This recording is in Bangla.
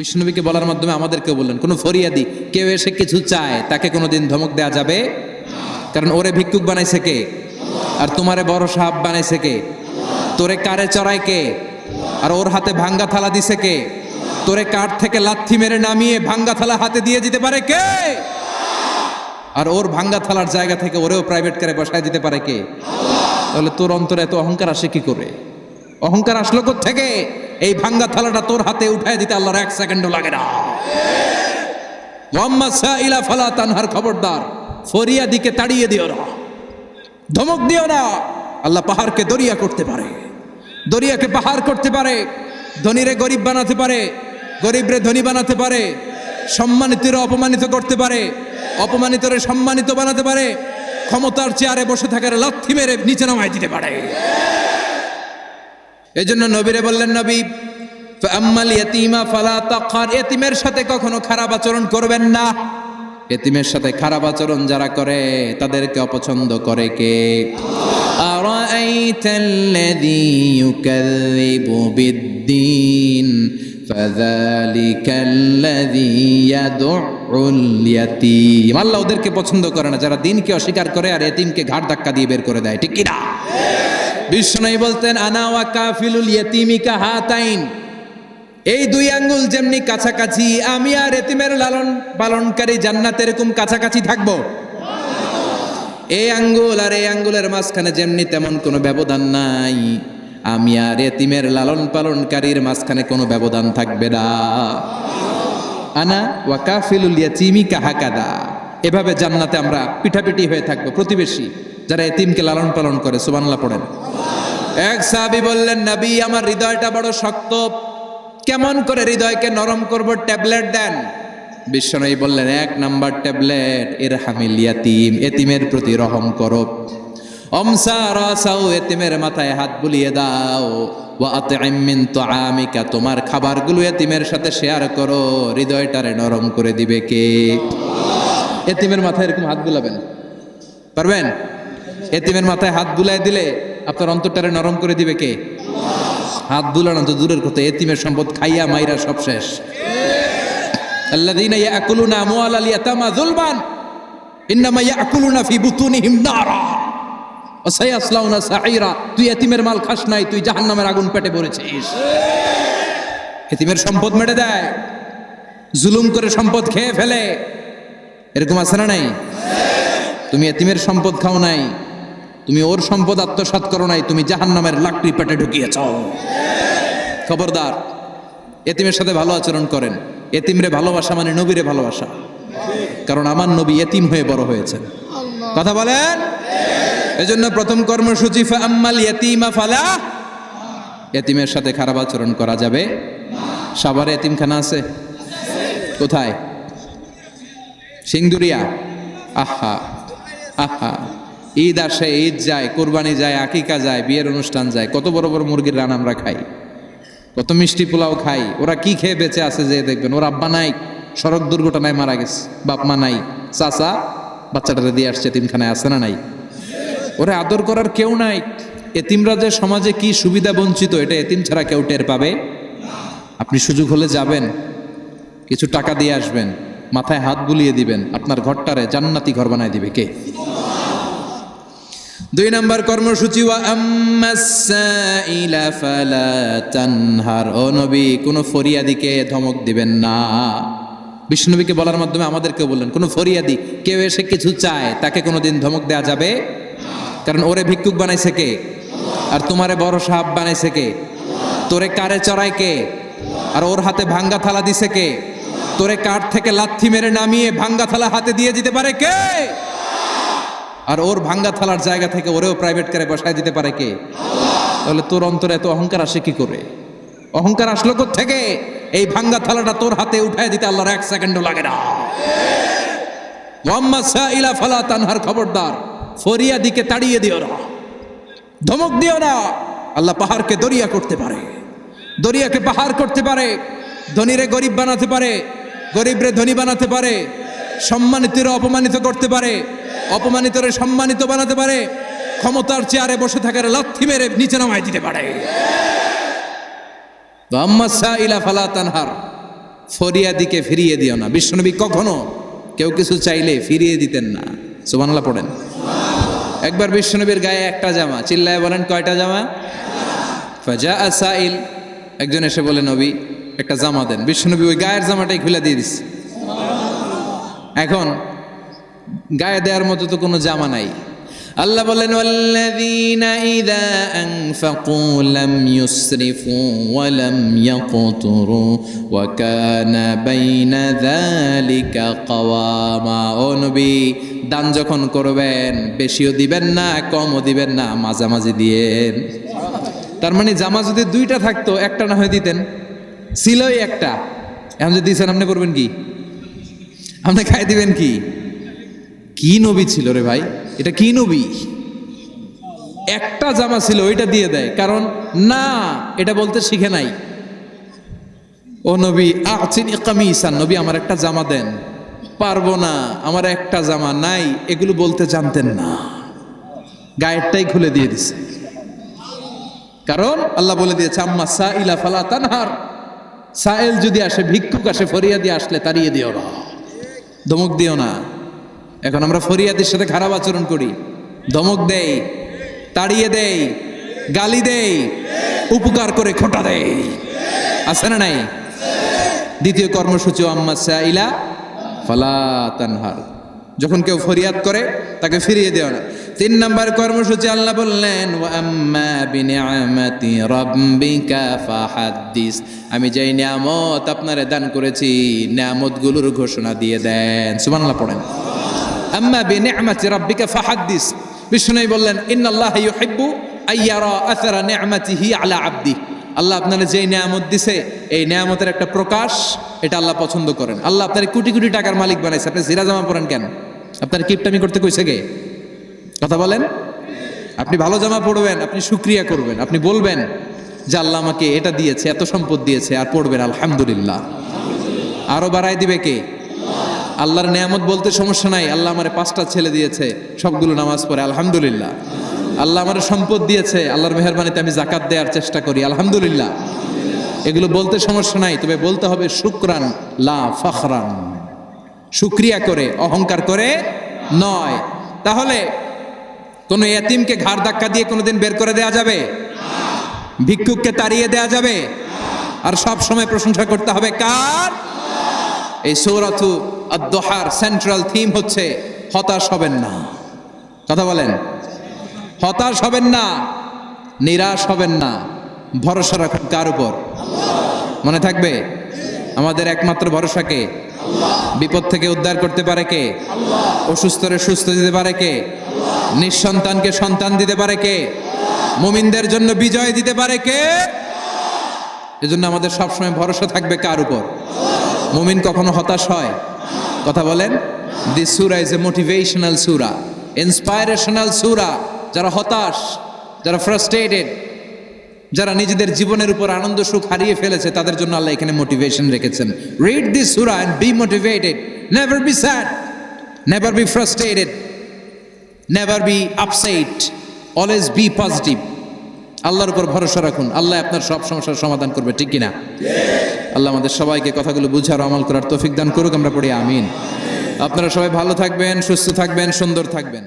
বিষ্ণুনবীকে বলার মাধ্যমে আমাদেরকে বললেন, কোনো ফরিয়াদি, কেউ এসে কিছু চায়, তাকে কোনোদিন ধমক দেয়া যাবে? কারণ ওরে ভিক্ষুক বানাইছে কে? আর তোমারে বড় সাহাব বানাইছে কে? তোরে কারে চড়ায় কে? আর ওর হাতে ভাঙ্গা থালা দিছে কে? তোরে কাঠ থেকে লাথি মেরে নামিয়ে ভাঙ্গা থালা হাতে দিয়ে দিতে পারে কে? আর ওর ভাঙ্গা থালার জায়গা থেকে ওরেও প্রাইভেট কারে বসায় দিতে পারে কে? তাহলে তোর অন্তরে এত অহংকার আসে কি করে? অহংকার আসলো থেকে এই ভাঙ্গা থালাটা তোর হাতে উঠায় দিতে আল্লাহর এক সেকেন্ডও লাগে না। মোহাম্মদ সাইলা ফালা তানহার খবরদার, ফরিয়া দিকে তাড়িয়ে দিও না। ধমক দিও না। আল্লাহ পাহাড়কে দরিয়া করতে পারে। দরিয়াকে পাহাড় করতে পারে। ধনীরে গরিব বানাতে পারে। গরিবরে ধনী বানাতে পারে। সম্মানিতরে অপমানিত করতে পারে। অপমানিতরে সম্মানিত বানাতে পারে। ক্ষমতার চেয়ারে বসে থাকার লাথি মেরে নিচে নামায় দিতে পারে। এই জন্য নবীরে বললেন নবী আম্মাল ইয়াতিমা ফালা তাকহার এতিমের সাথে কখনো খারাপ আচরণ করবেন না এতিমের সাথে খারাপ আচরণ যারা করে তাদেরকে অপছন্দ করে কে أرأيت الذي يكذب بالدين فذلك الذي يدع اليتيم আল্লাহ ওদেরকে পছন্দ করে না যারা দিনকে অস্বীকার করে আর এতিমকে ঘাট ধাক্কা দিয়ে বের করে দেয় ঠিক কিনা বিষ্ণু বলতেন, আনা ওয়া কাফিলুল ইয়তিমিকা হাতাইন। এই দুই আঙ্গুল যেমনি কাছাকাছি, আমি আর এতিমের লালন পালনকারী জান্নাত এরকম কাছাকাছি থাকব। এই আঙ্গুল আর এই আঙ্গুলের মাঝখানে যেমনি তেমন কোনো ব্যবধান নাই। আমি আর এতিমের লালন পালনকারীর মাঝখানে কোনো ব্যবধান থাকবে না। আনা ওয়া কাফিলুল ইয়াতিমি কাহাকাদা এভাবে জান্নাতে আমরা পিঠাপিঠি হয়ে থাকব, প্রতিবেশী। যারা এতিমকে লালন পালন করে, সুবহানাল্লাহ পড়েন। এক সাহাবী বললেন, নবী, আমার হৃদয়টা বড় শক্ত। কেমন করে হৃদয়কে নরম করব? ট্যাবলেট দেন। বিশ্বনয়ী বললেন, এক নাম্বার ট্যাবলেট এর হামিল ইয়াতিম, এতিমের প্রতি রহম করো। অমসা রাসাও এতিমের মাথায় হাত বুলিয়ে দাও। ওয়া আতইম মিন তুআমিকা, তোমার খাবারগুলো এতিমের সাথে শেয়ার করো। হৃদয়টারে নরম করে দিবে কে? এতিমের মাথায় এরকম হাত বুলাবেন। পারবেন? এতিমের মাথায় হাত বুলাই দিলে আপনার অন্তরটারে নরম করে দিবে কে হাত বুলানো তো দূরের কথা এতিমের সম্পদ খাইয়া মাইরা সব শেষ الذين يأكلون أموال اليتامى ظلما إنما يأكلون في بطونهم نارا وسيصلون سعيرا তুই এতিমের মাল খাস নাই তুই জাহান্নামের আগুন পেটে পড়েছিস এতিমের সম্পদ মেটে দেয় জুলুম করে সম্পদ খেয়ে ফেলে এরকম আছে না নাই তুমি এতিমের সম্পদ খাও নাই তুমি ওর সম্পদ আত্মসাৎ করো নাই তুমি জাহান্নামের লাকড়ি পেটে ঢুকিয়েছ। খবরদার এতিমের সাথে ভালো আচরণ করেন। এতিমরে ভালোবাসা মানে নবীরে ভালোবাসা। কারণ আমার নবী এতিম হয়ে বড় হয়েছেন। কথা বলেন? এজন্য প্রথম কর্মসূচি আম্মাল ইয়তিমা ফালা। এতিমের সাথে খারাপ আচরণ করা যাবে? সাভারে এতিমখানা আছে? কোথায়? সিংদুরিয়া। আহা আহা। ঈদ আসে, ঈদ যায়, কোরবানি যায়, আকিকা যায়, বিয়ের অনুষ্ঠান যায়, কত বড় বড় মুরগির রান আমরা খাই, কত মিষ্টি পোলাও খাই, ওরা কি খেয়ে বেঁচে আছে যে দেখবেন, ওর আব্বা নাই, সড়ক দুর্ঘটনায় মারা গেছে, বাপ মা নাই, চাচা বাচ্চাটারে দিয়ে আসছে তিনখানায় আছে না নাই? ওরা আদর করার কেউ নাই, এতিমরা যে সমাজে কি সুবিধা বঞ্চিত, এটা এতিম ছাড়া কেউ টের পাবে? আপনি সুযোগ হলে যাবেন, কিছু টাকা দিয়ে আসবেন, মাথায় হাত বুলিয়ে দিবেন, আপনার ঘরটারে জান্নাতি ঘর বানায় দিবে কে? দুই নম্বর কর্মসূচি তানহার। ও নবী, কোনো ফরিয়াদিকে ধমক দিবেন না। বিষ্ণুনবীকে বলার মাধ্যমে আমাদেরকে বললেন, কোনো ফরিয়াদি, কেউ এসে কিছু চায়, তাকে কোনোদিন ধমক দেওয়া যাবে? কারণ ওরে ভিক্ষুক বানাইছে কে? আর তোমারে বড় সাহাব বানাইছে কে? তোরে কারে চড়ায় কে? আর ওর হাতে ভাঙ্গা থালা দিছে কে? তোরে কাঠ থেকে লাথি মেরে নামিয়ে ভাঙ্গা থালা হাতে দিয়ে দিতে পারে কে? আর ওর ভাঙ্গা থালার জায়গা থেকে ওরেও প্রাইভেট কারে বসায় দিতে পারে কে? তাহলে তোর অন্তরে এত অহংকার আসে কি করে? অহংকার আসলো থেকে এই ভাঙ্গা থালাটা তোর হাতে উঠায় দিতে আল্লাহর এক সেকেন্ডও লাগে না। মোহাম্মদ সাইলা ফালা তানহার খবরদার, ফরিয়া দিকে তাড়িয়ে দিও না। ধমক দিও না। আল্লাহ পাহাড়কে দরিয়া করতে পারে। দরিয়াকে পাহাড় করতে পারে। ধনীরে গরিব বানাতে পারে। গরিবরে ধনী বানাতে পারে। সম্মানিতরে অপমানিত করতে পারে, অপমানিতরে সম্মানিত বানাতে পারে, ক্ষমতার চেয়ারে বসে থাকার লাথি মেরে নিচে নামায় দিতে পারে। সাইলা ফালা তানহার, ফরিয়াদিকে ফিরিয়ে দিও না। বিশ্বনবী কখনো কেউ কিছু চাইলে ফিরিয়ে দিতেন না। সুবহানাল্লাহ পড়েন। একবার বিশ্বনবীর গায়ে একটা জামা, চিল্লায় বলেন, কয়টা জামা? ফাজা আসাইল একজন এসে বলে, নবী, একটা জামা দেন। বিশ্বনবী ওই গায়ের জামাটাই খুলে দিয়ে দিচ্ছে। এখন গায়ে দেওয়ার মতো তো কোনো জামা নাই। আল্লাহ বলেন, ওয়াল্লাযীনা ইযা আনফাকু লাম ইউসরিফু ওয়া লাম ইয়াকতুরু ওয়া কানা বাইনা যালিকা কাওয়ামা। ও নবী, দান যখন করবেন, বেশিও দিবেন না, কমও দিবেন না, মাঝামাঝি দিয়েন তার মানে জামা যদি দুইটা থাকতো, একটা না হয়ে দিতেন। ছিলই একটা। এখন যদি দিয়েছেন আপনি করবেন কি? আপনি খাই দিবেন কি? কি নবী ছিল রে ভাই? এটা কি নবী? একটা জামা ছিল, ওইটা দিয়ে দেয়। কারণ না, এটা বলতে শিখে নাই। ও নবী, আচিন কামিসান। নবী, আমার একটা জামা দেন। পারব না, আমার একটা জামা নাই, এগুলো বলতে জানতেন না। গায়েরটাই খুলে দিয়ে দিছে। কারণ আল্লাহ বলে দিয়েছে, আম্মা সা ইলা ফালা তানহার। সায়েল যদি আসে, ভিক্ষুক আসে ফরিয়া দিয়ে আসলে তাড়িয়ে দিও না। ধমক দিও না। এখন আমরা ফরিয়াদের সাথে খারাপ আচরণ করি। ধমক দেই, তাড়িয়ে দেই, গালি দেই, উপকার করে খোটা দেই। আছে না নাই? দ্বিতীয় কর্মসূচি আম্মা সাইলা ফালা তানহার। যখন কেউ ফরিয়াদ করে, তাকে ফিরিয়ে দেওয়া না। তিন নম্বর কর্মসূচি আল্লাহ বললেন আমি যেই নিয়ামত আপনারে দান করেছি, নিয়ামতগুলোর ঘোষণা দিয়ে দেন। সুবহানাল্লাহ পড়েন। আম্মা বিনিআমাতি রাব্বিকা ফাহাদ্দিস। বিষ্ণু বললেন, ইন্নাল্লাহ ইউহিব্বু আইয়ারা আসারা নিআমাতিহি আলা আবদি। আল্লাহ আপনার যেই নিয়ামত দিছে, এই নিয়ামতের একটা প্রকাশ, এটা আল্লাহ পছন্দ করেন। আল্লাহ আপনার কোটি কোটি টাকার মালিক বানাইছে। আপনি জিরা জামা পড়েন কেন? আপনার কিপটামি করতে কইছে গে কথা বলেন? আপনি ভালো জামা পরবেন, আপনি শুক্রিয়া করবেন, আপনি বলবেন যে আল্লাহ আমাকে এটা দিয়েছে, এত সম্পদ দিয়েছে, আর পড়বেন, আলহামদুলিল্লাহ। আরও বাড়াই দিবে কে? আল্লাহর নিয়ামত বলতে সমস্যা নাই, আল্লাহ আমার পাঁচটা ছেলে দিয়েছে, সবগুলো নামাজ পড়ে, আলহামদুলিল্লাহ। আল্লাহ আমার সম্পদ দিয়েছে, আল্লাহর মেহরবানিতে আমি জাকাত দেওয়ার চেষ্টা করি, আলহামদুলিল্লাহ। এগুলো বলতে সমস্যা নাই, তবে বলতে হবে শুক্রান, লা ফখরান। শুক্রিয়া করে, অহংকার করে নয়। তাহলে কোনো এতিমকে ঘাড় ধাক্কা দিয়ে কোনোদিন বের করে দেয়া যাবে? ভিক্ষুককে তাড়িয়ে দেয়া যাবে? আর সব সময় প্রশংসা করতে হবে কার? এই সৌরাথু আদোহার সেন্ট্রাল থিম হচ্ছে হতাশ হবেন না। কথা বলেন। হতাশ হবেন না, নিরাশ হবেন না। ভরসা রাখুন কার উপর? মনে থাকবে? আমাদের একমাত্র ভরসাকে বিপদ থেকে উদ্ধার করতে পারে কে? অসুস্থরে সুস্থ দিতে পারে কে? নিঃসন্তানকে সন্তান দিতে পারে কে? মুমিনদের জন্য বিজয় দিতে পারে কে? এজন্য আমাদের সবসময় ভরসা থাকবে কার উপর? মুমিন কখনো হতাশ হয়? কথা বলেন। দিস সুরা ইজ এ মোটিভেশনাল সুরা ইন্সপাইরেশনাল সুরা যারা হতাশ, যারা ফ্রাস্ট্রেটেড যারা নিজেদের জীবনের উপর আনন্দ, সুখ হারিয়ে ফেলেছে, তাদের জন্য আল্লাহ এখানে মোটিভেশন রেখেছেন। রিড দিস সুরা and be motivated never be sad never be frustrated never be upset always be positive আল্লাহর উপর ভরসা রাখুন। আল্লাহ আপনার সব সমস্যার সমাধান করবে, ঠিক কিনা? আল্লাহ আমাদের সবাইকে কথাগুলো বুঝার আমল করার তৌফিক দান করুক, আমরা পড়ি, আমিন। আপনারা সবাই ভালো থাকবেন, সুস্থ থাকবেন, সুন্দর থাকবেন।